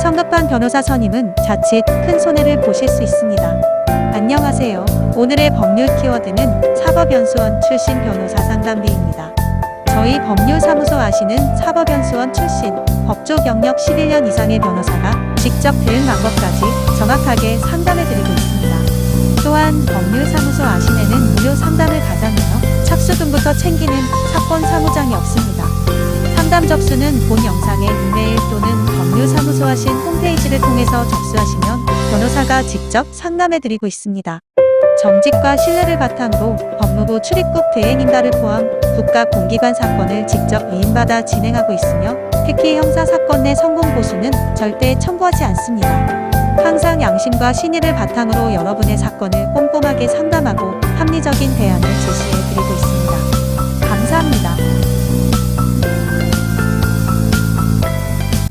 성급한 변호사 선임은 자칫 큰 손해를 보실 수 있습니다. 안녕하세요. 오늘의 법률 키워드는 사법연수원 출신 변호사 상담비입니다. 저희 법률사무소 아시는 사법연수원 출신 법조 경력 11년 이상의 변호사가 직접 대응 방법까지 정확하게 상담해드리고 있습니다. 또한 법률사무소 아시네는 무료 상담을 가장하여 착수금부터 챙기는 사건 사무장이 없습니다. 상담 접수는 본 영상의 이메일 또는 법률사무소 하신 홈페이지를 통해서 접수하시면 변호사가 직접 상담해드리고 있습니다. 정직과 신뢰를 바탕으로 법무부 출입국 대행인가를 포함 국가 공기관 사건을 직접 위임받아 진행하고 있으며 특히 형사 사건 내 성공 보수는 절대 청구하지 않습니다. 항상 양심과 신의를 바탕으로 여러분의 사건을 꼼꼼하게 상담하고 합리적인 대안을 제시해 드리고 있습니다.